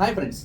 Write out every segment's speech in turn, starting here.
Hi friends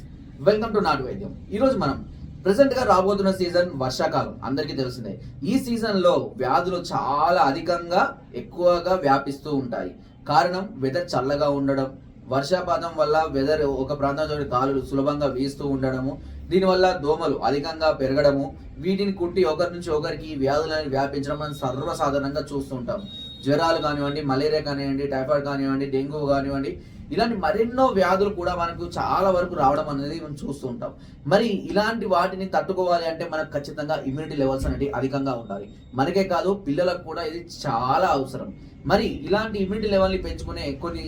welcome to నాటు వైద్యం ఈరోజు మనం ప్రజెంట్గా రాబోతున్న సీజన్ వర్షాకాలం. అందరికీ తెలిసిందే. ఈ సీజన్లో వ్యాధులు చాలా అధికంగా ఎక్కువగా వ్యాపిస్తూ ఉంటాయి. కారణం వెదర్ చల్లగా ఉండడం వర్షాపాతం వల్ల వెదర్ ఒక ప్రాంతంలో గాలులు సులభంగా వీస్తూ ఉండడము దీనివల్ల దోమలు అధికంగా పెరగడము వీటిని కుట్టి ఒకరి నుంచి ఒకరికి వ్యాధులను వ్యాపించడం మనం సర్వసాధారణంగా చూస్తూ ఉంటాం జ్వరాలు కానివ్వండి మలేరియా కానివ్వండి టైఫాయిడ్ కానివ్వండి డెంగ్యూ కానివ్వండి ఇలాంటి మరెన్నో వ్యాధులు కూడా మనకు చాలా వరకు రావడం అనేది మనం చూస్తూ ఉంటాం. మరి ఇలాంటి వాటిని తట్టుకోవాలి అంటే మనకు ఖచ్చితంగా ఇమ్యూనిటీ లెవెల్స్ అనేవి అధికంగా ఉండాలి. మనకే కాదు పిల్లలకు కూడా ఇది చాలా అవసరం. మరి ఇలాంటి ఇమ్యూనిటీ లెవెల్ని పెంచుకునే కొన్ని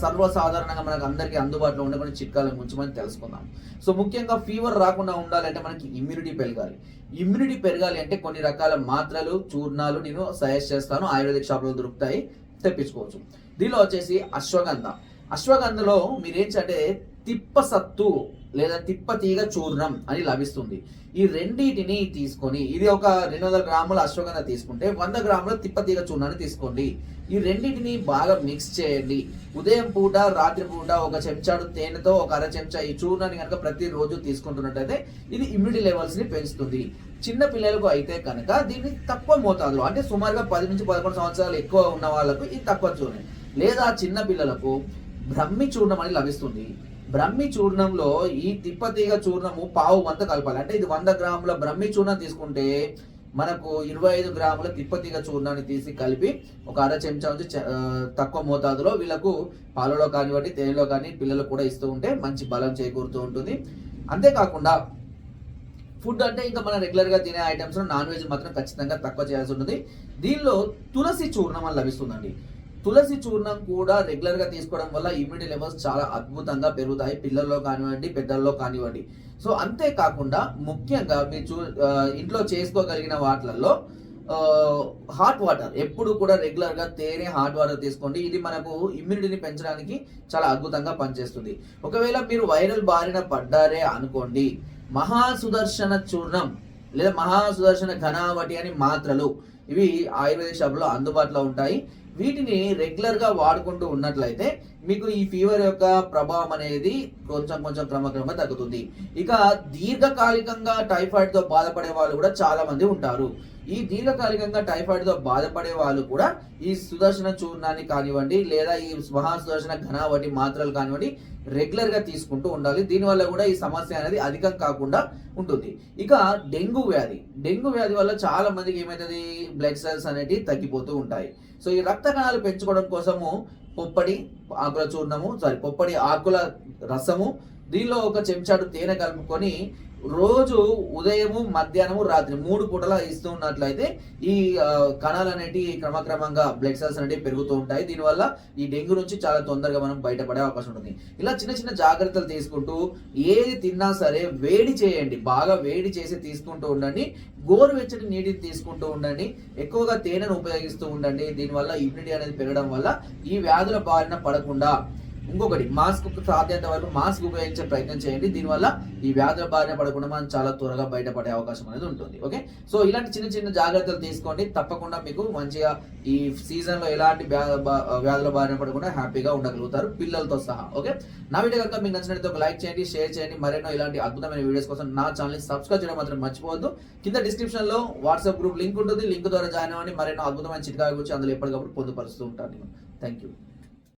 సర్వసాధారణంగా మనకు అందరికీ అందుబాటులో ఉండే కొన్ని చిట్కాల గురించి మనం తెలుసుకుందాం. సో ముఖ్యంగా ఫీవర్ రాకుండా ఉండాలంటే మనకి ఇమ్యూనిటీ పెరగాలి. ఇమ్యూనిటీ పెరగాలి అంటే కొన్ని రకాల మాత్రలు చూర్ణాలు నేను సజెస్ట్ చేస్తాను. ఆయుర్వేదిక్ షాప్లో దొరుకుతాయి తెప్పించుకోవచ్చు. దీనిలో వచ్చేసి అశ్వగంధ. అశ్వగంధలో మీరు ఏంటంటే తిప్పసత్తు లేదా తిప్ప తీగ చూర్ణం అని లభిస్తుంది. ఈ రెండింటిని తీసుకొని ఇది ఒక రెండు వందల గ్రాముల అశ్వగంధ తీసుకుంటే వంద గ్రాముల తిప్ప తీగ చూర్ణాన్ని తీసుకోండి. ఈ రెండింటిని బాగా మిక్స్ చేయండి. ఉదయం పూట రాత్రి పూట ఒక చెంచాడు తేనెతో ఒక అర చెంచా ఈ చూర్ణాన్ని కనుక ప్రతిరోజు తీసుకుంటున్నట్టయితే ఇది ఇమ్యూనిటీ లెవెల్స్ని పెంచుతుంది. చిన్న పిల్లలకు అయితే కనుక దీన్ని తక్కువ మోతాదులో అంటే సుమారుగా పది నుంచి పదకొండు సంవత్సరాలు ఎక్కువ ఉన్న వాళ్ళకు ఇది తక్కువ చూడండి లేదా చిన్న పిల్లలకు బ్రహ్మి చూర్ణం అని లభిస్తుంది. బ్రహ్మి చూర్ణంలో ఈ తిప్పతీగ చూర్ణము పావు వంత కలపాలి. అంటే ఇది వంద గ్రాముల బ్రహ్మి చూర్ణం తీసుకుంటే మనకు ఇరవై ఐదు గ్రాముల తిప్పతీగ చూర్ణాన్ని తీసి కలిపి ఒక అర చెంచా నుంచి తక్కువ మోతాదులో వీళ్ళకు పాలలో కానివ్వండి తేనెలో కానీ పిల్లలకు కూడా ఇస్తూ ఉంటే మంచి బలం చేకూరుతూ ఉంటుంది. అంతేకాకుండా ఫుడ్ అంటే ఇంకా మనం రెగ్యులర్గా తినే ఐటమ్స్ నాన్ వెజ్ మాత్రం ఖచ్చితంగా తక్కువ చేయాల్సి ఉంటుంది. దీనిలో తులసి చూర్ణం అని లభిస్తుందండి. తులసి చూర్ణం కూడా రెగ్యులర్గా తీసుకోవడం వల్ల ఇమ్యూనిటీ లెవెల్స్ చాలా అద్భుతంగా పెరుగుతాయి. పిల్లల్లో కానివ్వండి పెద్దల్లో కానివ్వండి. సో అంతేకాకుండా ముఖ్యంగా మీరు చూ ఇంట్లో చేసుకోగలిగిన వాటిలలో హాట్ వాటర్ ఎప్పుడు కూడా రెగ్యులర్గా తేనే హాట్ వాటర్ తీసుకోండి. ఇది మనకు ఇమ్యూనిటీని పెంచడానికి చాలా అద్భుతంగా పనిచేస్తుంది. ఒకవేళ మీరు వైరల్ బారిన పడ్డారే అనుకోండి మహాసుదర్శన చూర్ణం లేదా మహాసుదర్శన ఘనావటి అని మాత్రలు ఇవి ఆయుర్వేద షాపులో అందుబాటులో ఉంటాయి. వీటిని రెగ్యులర్గా వాడుకుంటూ ఉన్నట్లయితే మీకు ఈ ఫీవర్ యొక్క ప్రభావం అనేది కొంచెం కొంచెం క్రమక్రమంగా తగ్గుతుంది. ఇక దీర్ఘకాలికంగా టైఫాయిడ్తో బాధపడే వాళ్ళు కూడా చాలా మంది ఉంటారు. ఈ దీర్ఘకాలికంగా టైఫాయిడ్తో బాధపడే వాళ్ళు కూడా ఈ సుదర్శన చూర్ణాన్ని కానివ్వండి లేదా ఈ మహా సుదర్శన ఘనావటి మాత్రలు కానివ్వండి రెగ్యులర్గా తీసుకుంటూ ఉండాలి. దీనివల్ల కూడా ఈ సమస్య అనేది అధికం కాకుండా ఉంటుంది. ఇక డెంగ్యూ వ్యాధి. డెంగ్యూ వ్యాధి వల్ల చాలా మందికి ఏమవుతుంది బ్లడ్ సెల్స్ అనేటివి తగ్గిపోతూ ఉంటాయి. సో ఈ రక్త కణాలు పెంచుకోవడం కోసము పొప్పడి ఆకుల చూర్ణము సారీ పొప్పడి ఆకుల రసము దీనిలో ఒక చెంచాడు తేనె కలుపుకొని రోజు ఉదయము మధ్యాహ్నము రాత్రి మూడు పూటలా ఇస్తూ ఉన్నట్లయితే ఈ కణాలు అనేటివి క్రమక్రమంగా బ్లడ్ సెల్స్ అనేటివి పెరుగుతూ ఉంటాయి. దీనివల్ల ఈ డెంగ్యూ నుంచి చాలా తొందరగా మనం బయటపడే అవకాశం ఉంటుంది. ఇలా చిన్న చిన్న జాగ్రత్తలు తీసుకుంటూ ఏది తిన్నా సరే వేడి చేయండి. బాగా వేడి చేసి తీసుకుంటూ ఉండండి. గోరువెచ్చని నీటిని తీసుకుంటూ ఉండండి. ఎక్కువగా తేనెను ఉపయోగిస్తూ ఉండండి. దీనివల్ల ఇమ్యూనిటీ అనేది పెరగడం వల్ల ఈ వ్యాధుల బారిన పడకుండా ఇంకొకటి మాస్క్ సాధ్యత వరకు మాస్క్ ఉపయోగించే ప్రయత్నం చేయండి. దీనివల్ల ఈ వ్యాధుల బారిన పడకుండా మనం చాలా త్వరగా బయటపడే అవకాశం అనేది ఉంటుంది. ఓకే? సో ఇలాంటి చిన్న చిన్న జాగ్రత్తలు తీసుకోండి. తప్పకుండా మీకు మంచిగా ఈ సీజన్లో ఎలాంటి బా- వ్యాధుల బారిన పడకుండా హ్యాపీగా ఉండగలుగుతారు పిల్లలతో సహా. ఓకే? నా వీడియో కనుక మీకు నచ్చినట్లయితే ఒక లైక్ చేయండి షేర్ చేయండి. మరెన్నో ఇలాంటి అద్భుతమైన వీడియోస్ కోసం నా ఛానల్ సబ్స్క్రైబ్ చేయడం మాత్రం మర్చిపోవద్దు. కింద డిస్క్రిప్షన్లో వాట్సాప్ గ్రూప్ లింక్ ఉంటుంది. లింక్ ద్వారా జాయిన్ అవ్వండి. మరెన్నో అద్భుతమైన చిట్కాయ గురించి అందులో ఎప్పటికప్పుడు పొందుపరుస్తూ ఉంటాను థ్యాంక్ యూ